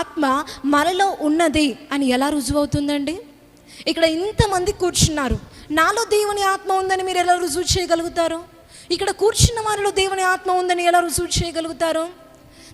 ఆత్మ మనలో ఉన్నది అని ఎలా రుజువు అవుతుందండి? ఇక్కడ ఇంతమంది కూర్చున్నారు. నాలో దేవుని ఆత్మ ఉందని మీరు ఎలా రుజువు చేయగలుగుతారు? ఇక్కడ కూర్చున్న వారిలో దేవుని ఆత్మ ఉందని ఎలా రుజువు చేయగలుగుతారు?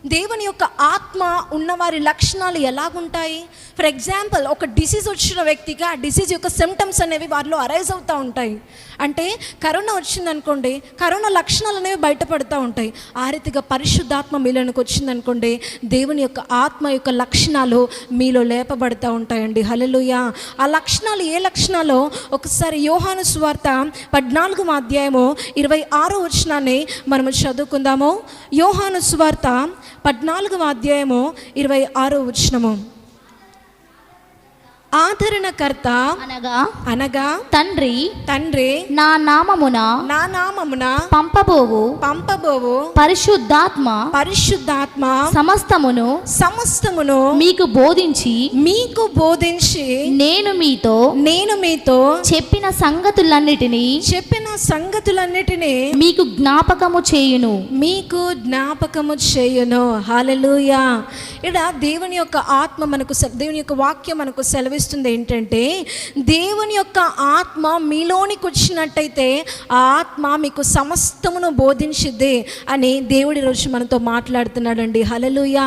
దేవుని యొక్క ఆత్మ ఉన్నవారి లక్షణాలు ఎలాగుంటాయి? ఫర్ ఎగ్జాంపుల్ ఒక డిసీజ్ వచ్చిన వ్యక్తికి ఆ డిసీజ్ యొక్క సిమ్టమ్స్ అనేవి వారిలో అరైజ్ అవుతూ ఉంటాయి. అంటే కరోనా వచ్చిందనుకోండి కరోనా లక్షణాలు అనేవి బయటపడుతూ ఉంటాయి. ఆ రీతిగా పరిశుద్ధాత్మ మీలోనికి వచ్చిందనుకోండి దేవుని యొక్క ఆత్మ యొక్క లక్షణాలు మీలో లేపబడుతూ ఉంటాయండి. హల్లెలూయా ఆ లక్షణాలు ఏ లక్షణాలో? ఒకసారి యోహాను స్వార్త పద్నాలుగు అధ్యాయము ఇరవై ఆరో వచనాన్ని మనము చదువుకుందాము. యోహాను స్వార్త పద్నాలుగవ అధ్యాయము ఇరవై ఆరో వచనము. ఆదరణకర్త అనగా అనగా తండ్రి తండ్రి నా నామమున నా నామమున పంపబోవు పంపబోవు పరిశుద్ధాత్మ పరిశుద్ధాత్మ సమస్తమును సమస్తమును మీకు బోధించి మీకు బోధించి నేను మీతో నేను మీతో చెప్పిన సంగతులన్నిటినీ చెప్పిన సంగతులన్నిటినీ మీకు జ్ఞాపకము చేయును. మీకు జ్ఞాపకము చేయును. హాలెలూయా ఇక్కడ దేవుని యొక్క ఆత్మ మనకు దేవుని యొక్క వాక్యం మనకు సెలవిస్తుంది ఏంటంటే దేవుని యొక్క ఆత్మ మీలోనికి వచ్చినట్టయితే ఆ ఆత్మ మీకు సమస్తమును బోధించిద్ది అని దేవుడి రోజు మనతో మాట్లాడుతున్నాడండి. హలలుయ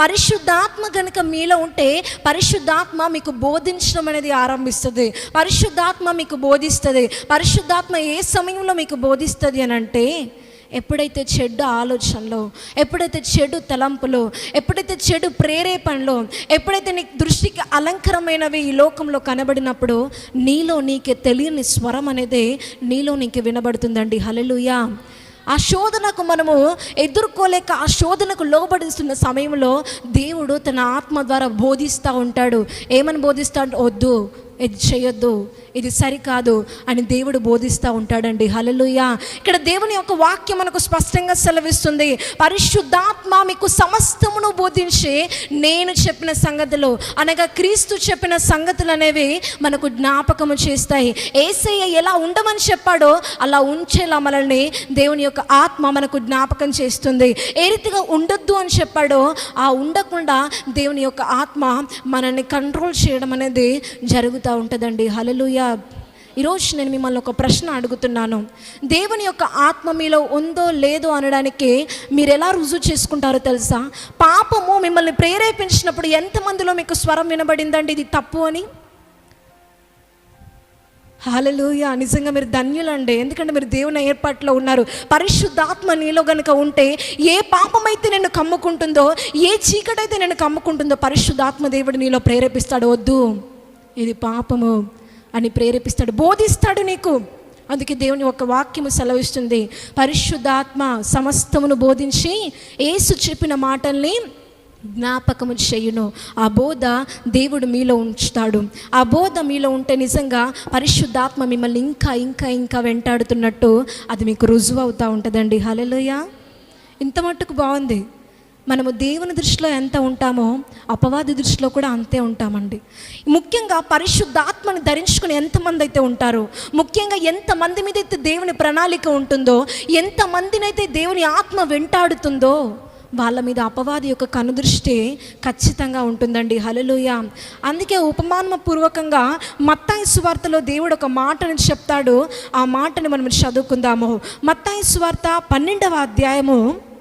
పరిశుద్ధాత్మ కనుక మీలో ఉంటే పరిశుద్ధాత్మ మీకు బోధించడం అనేది ఆరంభిస్తుంది. పరిశుద్ధాత్మ మీకు బోధిస్తుంది. పరిశుద్ధాత్మ ఏ సమయంలో మీకు బోధిస్తుంది అని అంటే ఎప్పుడైతే చెడు ఆలోచనలో ఎప్పుడైతే చెడు తలంపులో ఎప్పుడైతే చెడు ప్రేరేపణలో ఎప్పుడైతే నీ దృష్టికి అలంకరమైనవి ఈ లోకంలో కనబడినప్పుడు నీలో నీకే తెలియని స్వరం అనేది నీలో నీకు వినబడుతుందండి. హలలుయా ఆ శోధనకు మనము ఎదుర్కోలేక ఆ శోధనకు లోబడిస్తున్న సమయంలో దేవుడు తన ఆత్మ ద్వారా బోధిస్తూ ఉంటాడు. ఏమని బోధిస్తాడు? వద్దు. ఇది చేయొద్దు ఇది సరికాదు అని దేవుడు బోధిస్తూ ఉంటాడండి. హలలుయ ఇక్కడ దేవుని యొక్క వాక్యం మనకు స్పష్టంగా సెలవిస్తుంది. పరిశుద్ధాత్మ మీకు సమస్తమును బోధించి నేను చెప్పిన సంగతులు అనగా క్రీస్తు చెప్పిన సంగతులు అనేవి మనకు జ్ఞాపకము చేస్తాయి. ఏసయ్య ఎలా ఉండమని చెప్పాడో అలా ఉంచేలా మనల్ని దేవుని యొక్క ఆత్మ మనకు జ్ఞాపకం చేస్తుంది. ఏ రీతిగా ఉండొద్దు అని చెప్పాడో ఆ ఉండకుండా దేవుని యొక్క ఆత్మ మనల్ని కంట్రోల్ చేయడం అనేది జరుగుతూ ఉంటుందండి. హలలుయ ఈరోజు నేను మిమ్మల్ని ఒక ప్రశ్న అడుగుతున్నాను. దేవుని యొక్క ఆత్మ మీలో ఉందో లేదో అనడానికి మీరు ఎలా రుజువు చేసుకుంటారో తెలుసా? పాపము మిమ్మల్ని ప్రేరేపించినప్పుడు ఎంతమందిలో మీకు స్వరం వినబడిందండి ఇది తప్పు అని? హాలలుయ నిజంగా మీరు ధన్యులండి. ఎందుకంటే మీరు దేవుని ఏర్పాట్లో ఉన్నారు. పరిశుద్ధాత్మ నీలో గనుక ఉంటే ఏ పాపమైతే నేను కమ్ముకుంటుందో ఏ చీకటైతే నేను కమ్ముకుంటుందో పరిశుద్ధాత్మ దేవుడు నీలో ప్రేరేపిస్తాడు. వద్దు. ఇది పాపము అని ప్రేరేపిస్తాడు బోధిస్తాడు నీకు. అందుకే దేవుని ఒక వాక్యము సెలవిస్తుంది. పరిశుద్ధాత్మ సమస్తమును బోధించి ఏసు చెప్పిన మాటల్ని జ్ఞాపకము చేయును. ఆ బోధ దేవుడు మీలో ఉంచుతాడు. ఆ బోధ మీలో ఉంటే నిజంగా పరిశుద్ధాత్మ మిమ్మల్ని ఇంకా ఇంకా ఇంకా వెంటాడుతున్నట్టు అది మీకు రుజువు అవుతూ ఉంటుందండి. హలలోయ ఇంత మట్టుకు బాగుంది. మనము దేవుని దృష్టిలో ఎంత ఉంటామో అపవాది దృష్టిలో కూడా అంతే ఉంటామండి. ముఖ్యంగా పరిశుద్ధాత్మను ధరించుకుని ఎంతమంది అయితే ఉంటారో ముఖ్యంగా ఎంతమంది మీద అయితే దేవుని ప్రణాళిక ఉంటుందో ఎంతమందినైతే దేవుని ఆత్మ వెంటాడుతుందో వాళ్ళ మీద అపవాది యొక్క కనుదృష్టి ఖచ్చితంగా ఉంటుందండి. హలలుయ అందుకే ఉపమాన పూర్వకంగా మత్తాయి సువార్తలో దేవుడు ఒక మాటను చెప్తాడు. ఆ మాటని మనం చదువుకుందాము. మత్తాయి సువార్త పన్నెండవ అధ్యాయము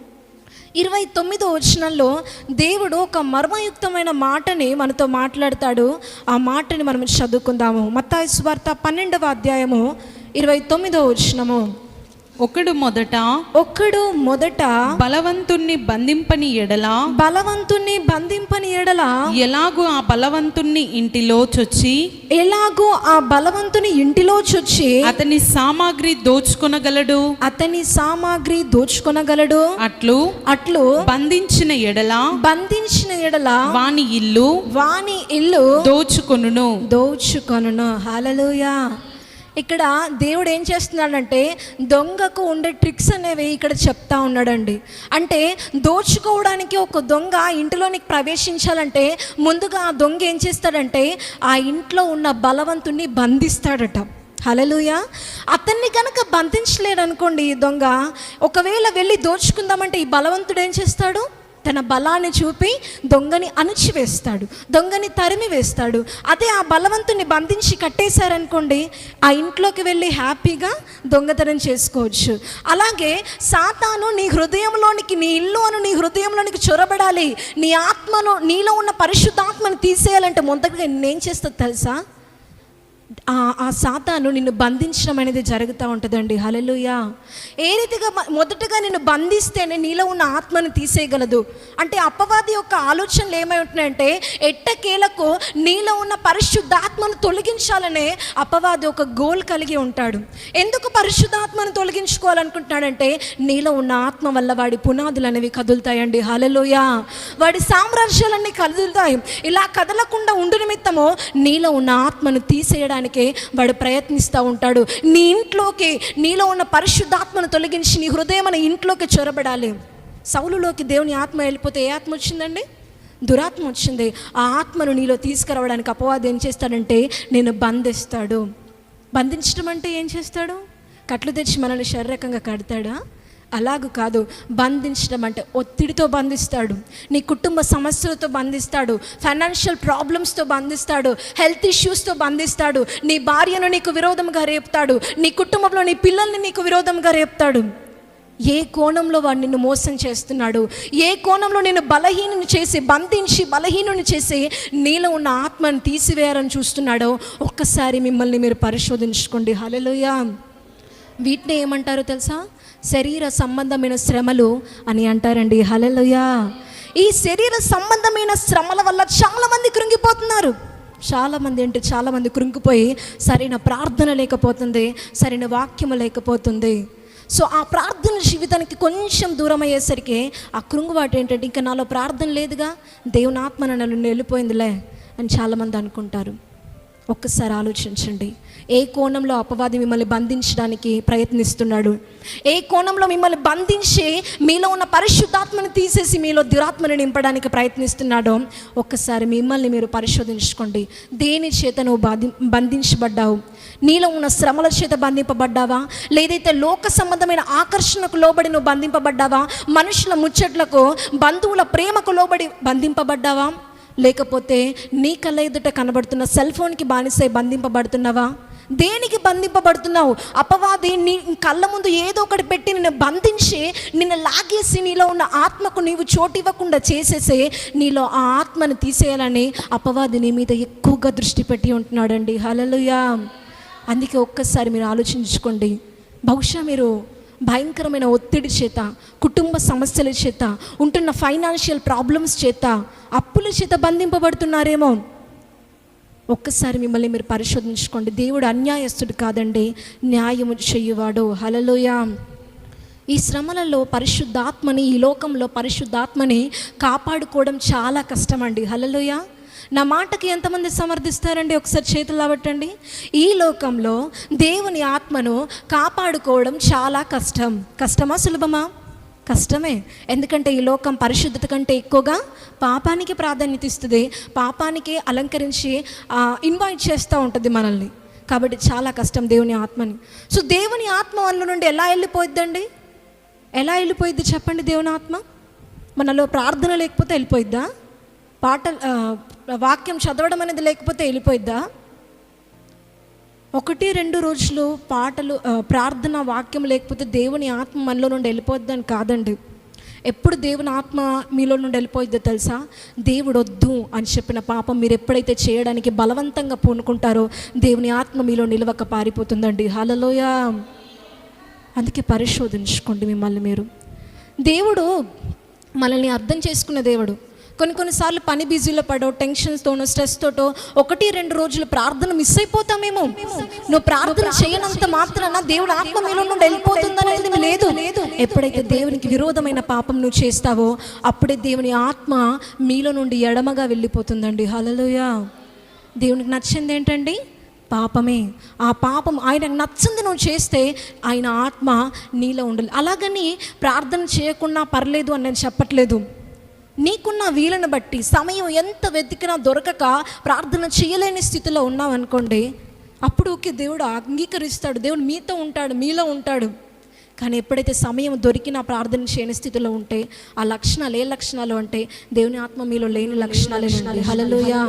ఇరవై తొమ్మిదో వచనంలో దేవుడు ఒక మర్మయుక్తమైన మాటని మనతో మాట్లాడతాడు. ఆ మాటని మనం చదువుకుందాము. మత్తాయి సువార్త పన్నెండవ అధ్యాయము ఇరవై తొమ్మిదో వచనము. ఒకడు మొదట ఒక్కడు మొదట బలవంతుణ్ణి బంధింపని ఎడల బలవంతుణ్ణి బంధింపని ఎడల ఎలాగూ ఆ బలవంతుణ్ణి ఇంటిలో చొచ్చి ఎలాగో ఆ బలవంతుని ఇంటిలో చొచ్చి అతని సామాగ్రి దోచుకొనగలడు. అతని సామాగ్రి దోచుకొనగలడు. అట్లు అట్లు బంధించిన ఎడల బంధించిన ఎడల వాని ఇల్లు వాని ఇల్లు దోచుకొనును. దోచుకొనును. హల్లెలూయా. ఇక్కడ దేవుడు ఏం చేస్తున్నాడంటే దొంగకు ఉండే ట్రిక్స్ అనేవి ఇక్కడ చెప్తా ఉన్నాడండి. అంటే దోచుకోవడానికి ఒక దొంగ ఇంటిలోనికి ప్రవేశించాలంటే ముందుగా ఆ దొంగ ఏం చేస్తాడంటే ఆ ఇంట్లో ఉన్న బలవంతుణ్ణి బంధిస్తాడట. హలలుయ అతన్ని కనుక బంధించలేడనుకోండి ఈ దొంగ ఒకవేళ వెళ్ళి దోచుకుందామంటే ఈ బలవంతుడు ఏం చేస్తాడు? తన బలాన్ని చూపి దొంగని అణిచివేస్తాడు దొంగని తరిమి వేస్తాడు. అదే ఆ బలవంతుని బంధించి కట్టేశారనుకోండి ఆ ఇంట్లోకి వెళ్ళి హ్యాపీగా దొంగతనం చేసుకోవచ్చు. అలాగే సాతాను నీ హృదయంలోనికి నీ ఇల్లు అను నీ హృదయంలోనికి చొరబడాలి. నీ ఆత్మను నీలో ఉన్న పరిశుద్ధాత్మను తీసేయాలంటే మొదటగా నేనేం చేస్తా తెలుసా? ఆ సాతాను నిన్ను బంధించడం అనేది జరుగుతూ ఉంటుందండి. హలలుయా ఏ రీతిగా మొదటగా నిన్ను బంధిస్తేనే నీలో ఉన్న ఆత్మను తీసేయగలదు. అంటే అపవాది యొక్క ఆలోచనలు ఏమై ఉంటున్నాయంటే ఎట్టకేలకు నీలో ఉన్న పరిశుద్ధాత్మను తొలగించాలనే అపవాది ఒక గోల్ కలిగి ఉంటాడు. ఎందుకు పరిశుద్ధాత్మను తొలగించుకోవాలనుకుంటున్నాడంటే నీలో ఉన్న ఆత్మ వల్ల వాడి పునాదులు అనేవి కదులుతాయండి. హలలుయా వాడి సామ్రాజ్యాలన్నీ కదులుతాయి. ఇలా కదలకుండా ఉండు నిమిత్తము నీలో ఉన్న ఆత్మను తీసేయడానికి వాడు ప్రయత్నిస్తూ ఉంటాడు. నీ ఇంట్లోకి నీలో ఉన్న పరిశుద్ధాత్మను తొలగించి నీ హృదయం అనే ఇంట్లోకి చొరబడాలి. సౌలులోకి దేవుని ఆత్మ వెళ్ళిపోతే ఏ ఆత్మ వచ్చిందండి? దురాత్మ వచ్చింది. ఆ ఆత్మను నీలో తీసుకురావడానికి అపవాదం ఏం చేస్తాడంటే నేను బంధిస్తాడు. బంధించడం అంటే ఏం చేస్తాడు? కట్లు తెచ్చి మనల్ని శారీరకంగా కడతాడా? అలాగ కాదు బంధించడం అంటే ఒత్తిడితో బంధిస్తాడు నీ కుటుంబ సమస్యలతో బంధిస్తాడు ఫైనాన్షియల్ ప్రాబ్లమ్స్తో బంధిస్తాడు హెల్త్ ఇష్యూస్తో బంధిస్తాడు నీ భార్యను నీకు విరోధంగా రేపుతాడు నీ కుటుంబంలో నీ పిల్లల్ని నీకు విరోధంగా రేపుతాడు. ఏ కోణంలో వాడు నిన్ను మోసం చేస్తున్నాడు? ఏ కోణంలో నేను బలహీనను చేసి బంధించి బలహీనను చేసి నీలో ఉన్న ఆత్మను తీసివేయాలని చూస్తున్నాడో? ఒక్కసారి మిమ్మల్ని మీరు పరిశోధించుకోండి. హలలోయ వీటిని ఏమంటారో తెలుసా? శరీర సంబంధమైన శ్రమలు అని అంటారండి. హలలుయా ఈ శరీర సంబంధమైన శ్రమల వల్ల చాలామంది కృంగిపోతున్నారు. చాలామంది అంటే చాలామంది కృంగిపోయి సరైన ప్రార్థన లేకపోతుంది సరైన వాక్యము లేకపోతుంది. సో ఆ ప్రార్థన జీవితానికి కొంచెం దూరం అయ్యేసరికి ఆ కృంగుబాటు ఏంటంటే ఇంకా నాలో ప్రార్థన లేదుగా దేవుని నన్ను వెళ్ళిపోయిందిలే అని చాలామంది అనుకుంటారు. ఒక్కసారి ఆలోచించండి. ఏ కోణంలో అపవాది మిమ్మల్ని బంధించడానికి ప్రయత్నిస్తున్నాడు? ఏ కోణంలో మిమ్మల్ని బంధించి మీలో ఉన్న పరిశుద్ధాత్మను తీసేసి మీలో దురాత్మను నింపడానికి ప్రయత్నిస్తున్నాడో ఒక్కసారి మిమ్మల్ని మీరు పరిశోధించుకోండి. దేని చేత నువ్వు బాధి బంధించబడ్డావు? నీలో ఉన్న శ్రమల చేత బంధింపబడ్డావా? లేదైతే లోక సంబంధమైన ఆకర్షణకు లోబడి నువ్వు బంధింపబడ్డావా? మనుషుల ముచ్చట్లకు బంధువుల ప్రేమకు లోబడి బంధింపబడ్డావా? లేకపోతే నీ కళ్ళ ఎదుట కనబడుతున్న సెల్ ఫోన్కి బానిసై బంధింపబడుతున్నావా? దేనికి బంధింపబడుతున్నావు? అపవాది నీ కళ్ళ ముందు ఏదో ఒకటి పెట్టి నిన్ను బంధించి నిన్ను లాగేసి నీలో ఉన్న ఆత్మకు నీవు చోటు ఇవ్వకుండా చేసేసే నీలో ఆ ఆత్మను తీసేయాలని అపవాది నీ మీద ఎక్కువగా దృష్టి పెట్టి ఉంటున్నాడండి. హలలుయా అందుకే ఒక్కసారి మీరు ఆలోచించుకోండి. బహుశా మీరు భయంకరమైన ఒత్తిడి చేత కుటుంబ సమస్యల చేత ఉంటున్న ఫైనాన్షియల్ ప్రాబ్లమ్స్ చేత అప్పుల చేత బంధింపబడుతున్నారేమో. ఒక్కసారి మిమ్మల్ని మీరు పరిశోధించుకోండి. దేవుడు అన్యాయస్తుడు కాదండి. న్యాయము చెయ్యువాడు హలలోయ ఈ శ్రమలలో పరిశుద్ధాత్మని ఈ లోకంలో పరిశుద్ధాత్మని కాపాడుకోవడం చాలా కష్టం అండి హలలోయ నా మాటకి ఎంతమంది సమర్థిస్తారండి? ఒకసారి చేతులు లాబట్టండి ఈ లోకంలో దేవుని ఆత్మను కాపాడుకోవడం చాలా కష్టం. కష్టమా సులభమా? కష్టమే. ఎందుకంటే ఈ లోకం పరిశుద్ధత కంటే ఎక్కువగా పాపానికి ప్రాధాన్యత ఇస్తుంది. పాపానికి అలంకరించి ఇన్వైట్ చేస్తూ ఉంటుంది మనల్ని. కాబట్టి చాలా కష్టం దేవుని ఆత్మని. సో దేవుని ఆత్మ వల్ల నుండి ఎలా వెళ్ళిపోయిద్దండి? ఎలా వెళ్ళిపోయిద్ది చెప్పండి దేవుని ఆత్మ? మనలో ప్రార్థన లేకపోతే వెళ్ళిపోయిద్దా? పాట వాక్యం చదవడం అనేది లేకపోతే వెళ్ళిపోయిద్దా? ఒకటి రెండు రోజులు పాటలు ప్రార్థన వాక్యం లేకపోతే దేవుని ఆత్మ మనలో నుండి వెళ్ళిపోద్దని కాదండి. ఎప్పుడు దేవుని ఆత్మ మీలో నుండి వెళ్ళిపోయిద్దో తెలుసా? దేవుడు వద్దు అని చెప్పిన పాపం మీరు ఎప్పుడైతే చేయడానికి బలవంతంగా పూనుకుంటారో దేవుని ఆత్మ మీలో నిలవక పారిపోతుందండి. హలలోయ అందుకే పరిశోధించుకోండి మిమ్మల్ని మీరు. దేవుడు మనల్ని అర్థం చేసుకున్న దేవుడు. కొన్ని కొన్నిసార్లు పని బిజీలో పడో టెన్షన్స్తోనో స్ట్రెస్తోటో ఒకటి రెండు రోజులు ప్రార్థన మిస్ అయిపోతామేమో. నువ్వు ప్రార్థన చేయనంత మాత్రాన దేవుడు ఆత్మ మీలో నుండి వెళ్ళిపోతుందనేది లేదు. లేదు. ఎప్పుడైతే దేవునికి విరోధమైన పాపం నువ్వు చేస్తావో అప్పుడే దేవుని ఆత్మ మీలో నుండి ఎడమగా వెళ్ళిపోతుందండి. హలలోయ దేవునికి నచ్చింది ఏంటండి? పాపమే. ఆ పాపం ఆయనకు నచ్చింది నువ్వు చేస్తే ఆయన ఆత్మ నీలో ఉండాలి. అలాగని ప్రార్థన చేయకుండా పర్లేదు అని నేను చెప్పట్లేదు. నీకున్న వీలను బట్టి సమయం ఎంత వెతికినా దొరకక ప్రార్థన చేయలేని స్థితిలో ఉన్నావు అనుకోండి అప్పుడు ఓకే దేవుడు అంగీకరిస్తాడు. దేవుడు మీతో ఉంటాడు మీలో ఉంటాడు. కానీ ఎప్పుడైతే సమయం దొరికిన ప్రార్థన చేయని స్థితిలో ఉంటే ఆ లక్షణాలు ఏ లక్షణాలు అంటే దేవుని ఆత్మ మీలో లేని లక్షణాలు హలలుయా